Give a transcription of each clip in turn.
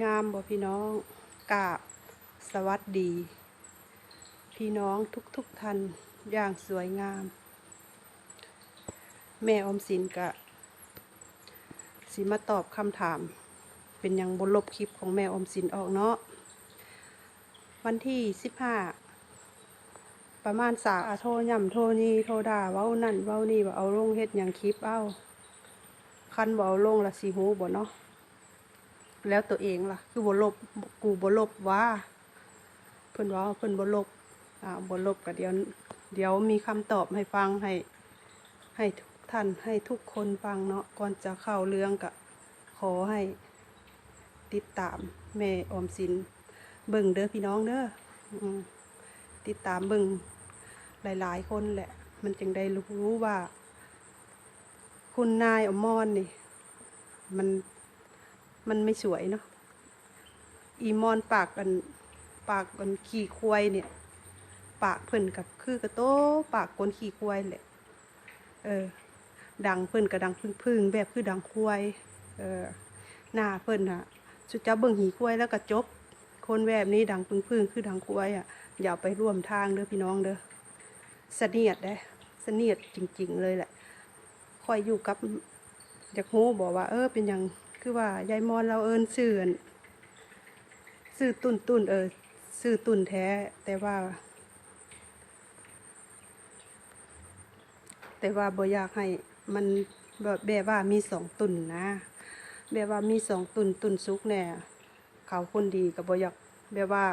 งามบ่พี่น้องกาบสวัสดี พี่น้องทุกๆท่านอย่างสวยงาม แม่อมสินกะสิมาตอบคำถาม เป็นหยังบนลบคลิปของแม่อมสินออกเนาะวันที่สิบห้าประมาณสาโทรย่ำโทรนี่โทรด่าเว้านั่นเว้านี่ว่าเอาลงเฮ็ดหยังคลิปเอ้าคันบ่เอาลงละสิหูบ่เนาะ แล้วตัวเองล่ะ คือบลบกูบลบว่าเพิ่นว่าเพิ่นบลบอ่าบลบก็เดี๋ยวเดี๋ยวมีคำตอบให้ฟังให้ ให้ทุกท่านให้ทุกคนฟังเนาะก่อนจะเข้าเรื่องก็ขอให้ ติดตามแม่ออมสินเบิ่งเด้อพี่น้องเด้อติดตามเบิ่งหลาย ๆ คนแหละ มันจึงได้รู้ว่า คุณนายอมรนี่ มัน มันไม่สวยเนาะอีมอนปากกันปากกันขี่ควายเนี่ย ปากเพิ่นกับคือกระโตปากคนขี่ควายแหละเออ ดังเพิ่นกับดังพึ่งพึ่งแบบคือดังควายเออหน้าเพิ่นอะสุดจะเบิ่งหีควายแล้วก็จบ คนแบบนี้ดังพึ่งพึ่งคือดังควายอะอย่าไปร่วมทางเด้อพี่น้องเด้อเสนียดได้เสนียดจริง ๆ เลยแหละคอยอยู่กับอยากฮู้บอกว่า เออเป็นหยัง คือว่ายายมอนเราเอินสื่ออั่นสื่อตุนตุนเออสื่อตุนแท้ แต่ว่า แต่ว่าบ่อยากให้มันแบบแบบว่ามีสองตุนนะ แบบว่ามีสองตุนตุนซุกแน่เขาคนดีกับบ่อยากแบบว่า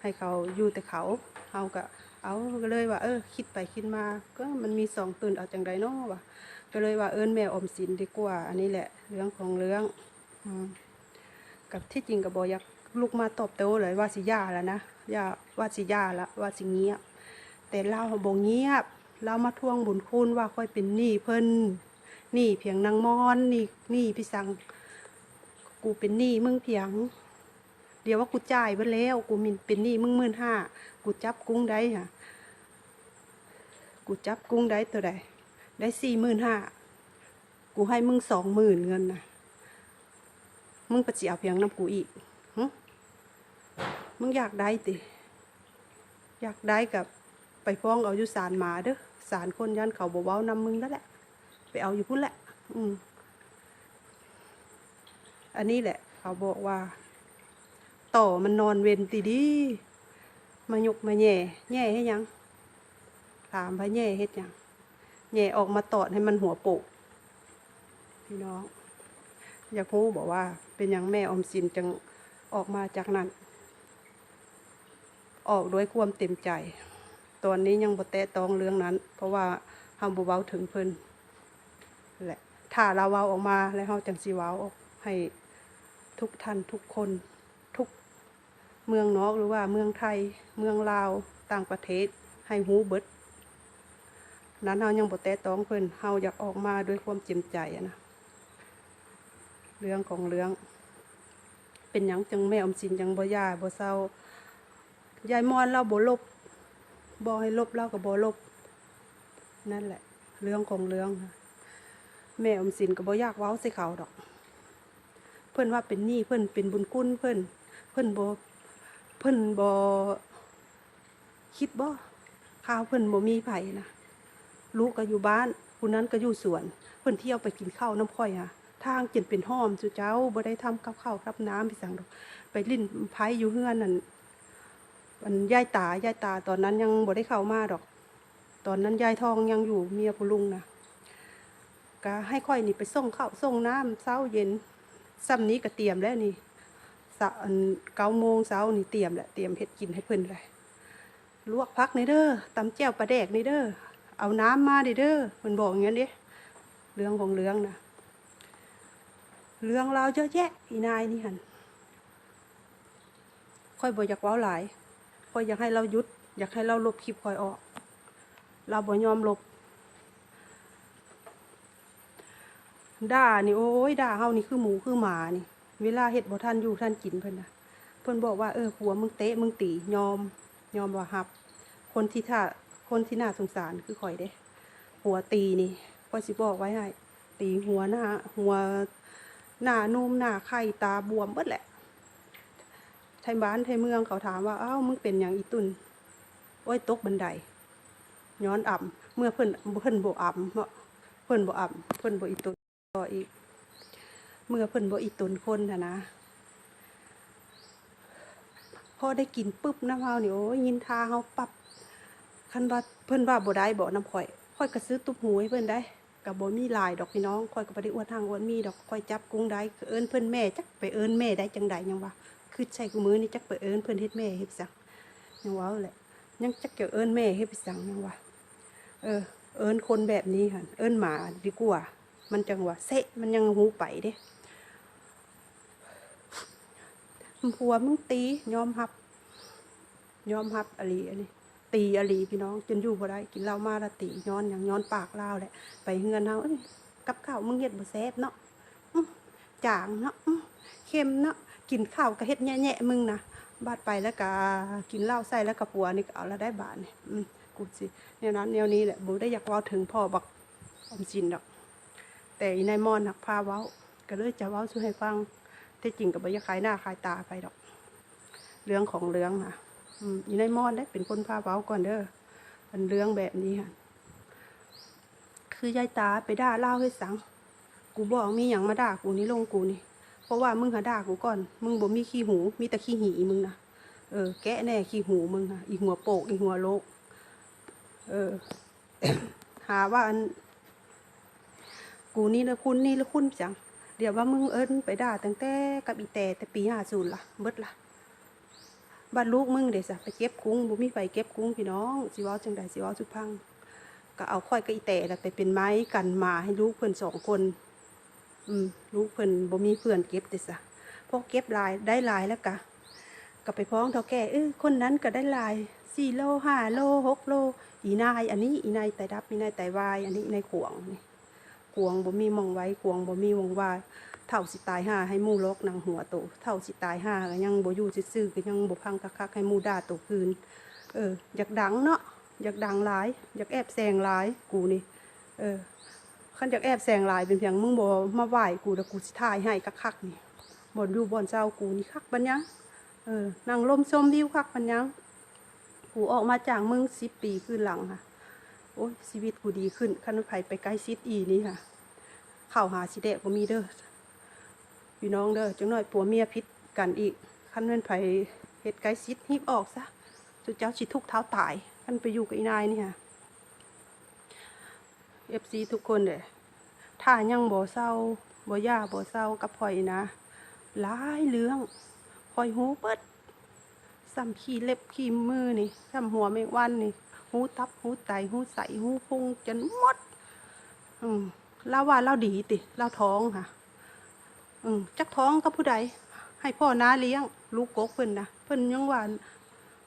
ให้เขาอยู่แต่เขาเอาก็ เอาก็เลยว่า เออ คิดไปคิดมา ก็มันมีสองตุนเอาจังไดเนาะวะก็เลยว่าเอิญแม่อมสินดีกว่า อันนี้แหละ เรื่องของเรื่องอกับที่จริงกับบอยากลุกมาตอบโต้เลยว่าสิยาแล้วนะยาว่าสิยาละว่าสิเงียบ แต่เราบ่เงียบเรามาทวงบุญคุณว่าค่อยเป็นหนี้เพิ่นหนี้เพียงนางมอนหนี่หนี้พี่สังกูเป็นหนี้มึงเพียง เดี๋ยวว่ากูจ่ายไปแล้ว กูมินเป็นหนี้มึงหมื่นห้ากูจับกุ้งได้ค่ะกูจับกุ้งได้ตัวใดได้สี่หมื่นห้ากูให้มึงสองหมื่นเงินนะมึงปะเจียวเพียงน้ำกูอีกมึงอยากได้ติ อยากได้กับไปฟ้องเอาอยู่ศาลหมาเด้อศาลคนยันเขาบอกว้านำมึงนั่นแหละ ไปเอาอยู่พุ่นแหละ อืมอันนี้แหละ เขาบอกว่า ต่อมันนอนเวนตีดีมายกมาแย่แย่ให้ยังถามพระแย่เฮ็ดยังแย่ออกมาตอดให้มันหัวโปกพี่น้อง อยากรู้บอกว่า เป็นหยังแม่อมสินจังออกมาจากนั้น ออกด้วยความเต็มใจ ตอนนี้ยังบ่แตะตองเรื่องนั้น เพราะว่าเฮาบ่เว้าถึงเพิ่นนั่นแหละถ้าเราเว้าออกมาแล้วเฮาจังสิเว้าออกให้ทุกท่านทุกคน เมืองนอกหรือว่าเมืองไทย เมืองลาวต่างประเทศให้ฮู้เบิดนั้นเฮายังบ่แตะต้องเพิ่นเฮาอยากออกมาด้วยความเต็มใจนะเรื่องของเรื่อง เป็นหยังจังแม่อมสินจังบ่ย่าบ่เศร้ายายมอนเราบ่ลบบ่ให้ลบเราก็บ่ลบ นั่นแหละ เรื่องของเรื่องค่ะแม่อมสินก็บ่อยากเว้าใส่เขาดอก เพิ่นว่าเป็นหนี้เพิ่นเป็นบุญคุณเพิ่น เพิ่นบ่ เพิ่นบ่คิดบ่ข้าวเพิ่นบ่มีไผนะลูกก็อยู่บ้านผู้นั้นก็อยู่สวน เพิ่นเที่ยวไปกินข้าวน้ำค่อยค่ะทางจนเป็นห้อมจุเจ้าบ่ได้ทำกับข้าวกับน้ำพี่สังดอกไปลิ้นไผอยู่เฮือนนั่นมันยายตายายตาตอนนั้นยังบ่ได้เข้ามาดอก ตอนนั้นยายทองยังอยู่เมียผู้ลุงนะก็ให้ค่อยนี่ไปส่งข้าวส่งน้ำเช้าเย็นซ้ำนี้ก็เตรียมแล้วนี่ เก้าโมงเช้านี่เตรียมแหละเตรียมเฮ็ดกินให้เพิ่นเลยลวกพักในเด้อตำแจ่วปลาแดกในเด้อเอาน้ำมาดิเด้อมันบอกอย่างนั้นดิเรื่องของเรื่องนะเรื่องเราเยอะแยะอีนายนี่หันค่อยบอกอยากว้าหลายค่อยอยากให้เราหยุด อยากให้เราลบคลิปค่อยออก เราบ่ยอมลบด่านี่โอ้ยด่าเฮานี่คือหมูคือหมานี่ เวลาเฮ็ดบ่ทันอยู่ทันกินเพิ่นนะเพิ่นบอกว่าเออผัวมึงเตะมึงตียอมยอมว่าหับ คนที่ท่าคนที่น่าสงสารคือข่อยเด้หัวตีนี่ข่อยสิบอกไว้ให้ตีหัวหน้า หัวหน้านุ่มหน้าไข่ตาบวมเบิดแหละไทยบ้านไทยเมืองเขาถามว่าอ้าวมึงเป็นอย่างอีตุนโอ้ยตกบันไดย้อนอ่ำเมื่อเพิ่นเพิ่นบ่อ่ำเพิ่นบ่อ่ำเพิ่นบ่อีตุนต่ออีก เมื่อเพิ่นบ่อีตุนคนนะนะพอได้กินปุ๊บน้ำเฮานี่โอ้ยยินทาเฮาปับคันว่าเพิ่นว่าบ่ได้บ่น้ำข่อยข่อยก็ซื้อตุ๊บหูให้เพิ่นได้ก็บ่มีหลายดอกพี่น้องข่อยก็บ่ได้อวดทางอวดมีดอกข่อยจับกุ้งได้เอิ้นเพิ่นแม่จักไปเอิ้นแม่ได้จังใดยังว่าคือใช้กูมือนี่จักไปเอิ้นเพิ่นเฮ็ดแม่เฮ็ดจังยังว่าแหละยังจักจะเอิ้นแม่เฮ็ดไปจังยังว่าเออ เอิ้นคนแบบนี้ค่ะเอิ้นหมาดีกว่า มันจังว่าเซะมันยังหูไปเด้ ผัวมึงตียอมรับ ยอมรับอลีอันนี้ตีอลีพี่น้องจนอยู่บ่ได้กินเหล้ามาละตีย้อนอย่างย้อนปากเล่าแหละ ไปเฮือนเฮาเอ้ยกับข้าวมึงเฮ็ดบ่แซ่บเนาะจางเนาะเค็มเนาะกินข้าวก็เฮ็ดแย่ๆมึงนะบาดไปแล้วก็กินเหล้าใส่แล้วก็ปัวนี่ก็เอาล้วได้บาทนี่อืมกูสิแนวนั้นแนวนี้แหละบ่ได้อยากว้าถึงพ่อบักอมสินดอก แต่อีนายมอนหักพาเว้า ก็เลยจะเว้าสู่ให้ฟัง ที่จริงก็บ่อยากขายหน้าขายตาไปดอก เรื่องของเรื่องนะอืมอีนายมอนได้เป็นคนพาเว้าก่อนเด้อเป็นเรื่องแบบนี้ค่ะคือยายตาไปด่าเล่าให้สัง กูบอกมีอย่างมาด่ากูนี่ลงกูนี่ เพราะว่ามึงหาด่ากูก่อน มึงบ่มีขี้หู มีแต่ขี้หีมึงนะเออ แกะแน่ขี้หูมึงนะอีหัวโปกอีหัวโลก เออ หาว่าอัน กูนี่ละคุณนี่ละคุณจัง เดี๋ยวว่ามึงเอิ้นไปด่าตั้งแต่กับอีแต่แต่ปีห้าศูนย์ละเบิดละบ้านลูกมึงเดี๋ยวสะไปเก็บกุ้งบ่มีไฟเก็บกุ้งพี่น้องสิว้าจังใดสิว้าสุพังก็เอาค่อยกับอีแต่น่ะไปเป็นไม้กันมาให้ลูกเพิ่อนสองคน อืมลูกเพิ่อนบ่มีเพื่อนเก็บเด้ซะพอเก็บลายได้ลายแล้วกะก็ไปพ้องเฒ่าแก่เออคนนั้นก็ได้ลายสี่โลห้าโลหกโล อีนาย อันนี้อีนายไตดับอีนายไตวาย อันนี้อีนายขวงนี่ ขวงบ่มีมองไว้ขวงบ่มีวงว่าเท่าสิตายห้าให้มู่ลกนางหัวโตเท่าสิตายห้าก็ยังบ่อยู่ซื่อๆก็ยังบ่พังคักๆให้มู่ด่าโตคืน เออ อยากดังเนาะอยากดังหลาย อยากแอบแซงหลายกูนี่ เออขันจากแอบแซงหลายเป็นเพียงมึงบ่มาไหวกูแล้วกูสิถ่ายให้คักๆนี่บ่อนอยู่บ่อนเจ้ากูนี่คักปัญญังเออนั่งลมชมวิวคักปัญญังกูออกมาจากมืองสิบปีขึ้นหลังค่ะ อ้ยชีวิตกูดีขึ้นคันไผไปใกล้ซิดอีนี่ค่ะเข้าหาสิแดกบ่มีเด้อพี่น้องเด้อจังหน่อยผัวเมียพิษกันอีกคันแม่นไผเฮ็ดใกลซิดฮีบออกซะสุดเจ้าสิทุกเท้าตายคันไปอยู่กับอีนายนี่ค่ะเอฟซีทุกคนเลยถ้ายังบ่เศร้าบ่ย่าบ่เศร้ากับข่อยนะหลายเรื่องข่อยหูเปิดซ้ำขี้เล็บขี้มือนี่ซ้ำหัวแมงวันนี่ หูตับหูไตหูใสหูพุงจนหมด อืมเล่าว่าเล่าดีติเล่าท้องค่ะ อืมจักท้องกับผู้ใด ให้พ่อน้าเลี้ยง ลูกกกเพิ่นนะเพิ่นยังว่า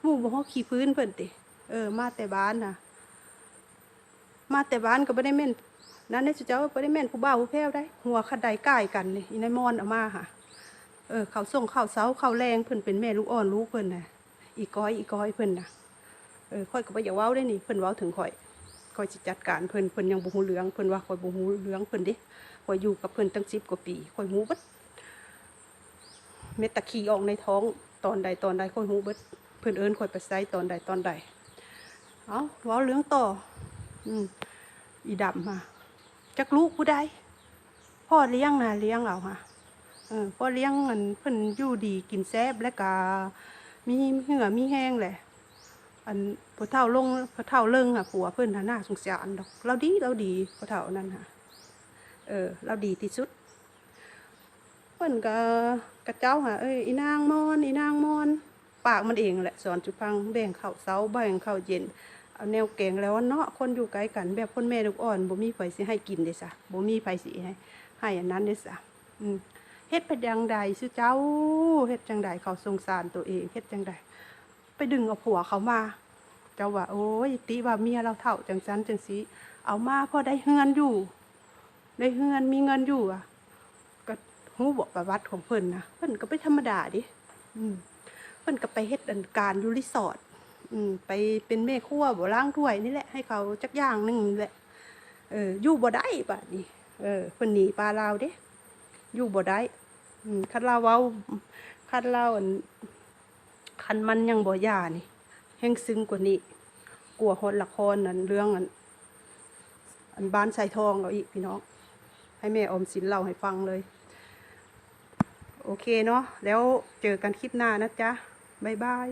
หมู่บ่ฮอขี้พื้นเพิ่นติ เออ มาแต่บ้านน่ะ มาแต่บ้านก็ไม่ได้แม่นนั้นในสุเจ้าไม่ได้แม่นผู้บ่าวผู้แพ้วได้ หัวขัดใดก่ายกันนี่อีนายมอนเอามาค่ะ เออเขาส่งข้าวเสาข้าวแรงเพิ่นเป็นแม่ลูกอ่อนลูกเพิ่นน่ะ อีก้อยอีก้อยเพิ่นน่ะ เออค่อยก็บ่อยากเว้าได้นี่เพิ่นเว้าถึงข่อยข่อยสิจัดการเพิ่นเพิ่นยังบ่ฮู้เรื่องเพิ่นว่าข่อยบ่ฮู้เรื่องเพิ่นเด้ข่อยอยู่กับเพิ่นตั้ง10กว่าปีข่อยฮู้เบิดเม็ดตะขี้ออกในท้องตอนใดตอนใดข่อยฮู้เบิดเพิ่นเอิ้นข่อยไปไสตอนใดตอนใดเอาเว้าเรื่องต่อ อืมอีดำค่ะจักลูกผู้ใดพ่อเลี้ยงนะเลี้ยงเอาค่ะเออพ่อเลี้ยงมันเพิ่นอยู่ดีกินแซ่บและกามีเหงื่อมีแห้งแหละ อันพอเท่าลงพอเท่าเลิงค่ะผัวเพิ่อนหน้าสงสารดอก เราดีเราดีพอเท่านั้นค่ะ เออ เราดีที่สุด เพิ่อนก็กระเจ้าค่ะเอ้ยอีนางมอนอีนางมอน ปากมันเองแหละสอนจุพังแบ่งข้าวเช้าแบ่งข้าวเย็นเอาแนวแกงแล้วเนาะคนอยู่ไกลกันแบบคนแม่ลูกอ่อนบ่มีไผสิให้กินเด้ซะบ่มีไผสิให้ให้อันนั้นเด้ซะอืมเฮ็ดไปจังใดซื่อเจ้าเฮ็ดจังใดเขาสงสารตัวเองเฮ็ดจังใด ดึงเอาผัวเขามา เจ้าว่าโอ้ยติว่าเมียเราเฒ่าจังซันจังสีเอามาพอได้เฮือนอยู่ ได้เฮือนมีเงินอยู่อะ ก็ฮู้บอกประวัติของเพิ่นนะเพิ่นก็ไปธรรมดาดิอืมเพิ่นก็ไปเฮ็ดอันการอยู่รีสอร์ทอืมไปเป็นแม่ครัวบ่ล้างถ้วยนี่แหละให้เขาจักอย่างหนึ่งแหละเอออยู่บ่ได้บัดนี้เออเพิ่นหนีปลาลาวเด้อยู่บ่ได้อืมคันลาวเว้าคันลาวอัน คันมันยังบ่ย่านี่แห้งซึ้งกว่านี้ กลัวฮอดละครนั้นเรื่องอันอันบ้านใส่ทองเราอีกพี่น้อง ให้แม่ออมสินเล่าให้ฟังเลย โอเคเนาะแล้วเจอกันคลิปหน้านะจ๊ะ บ๊ายบาย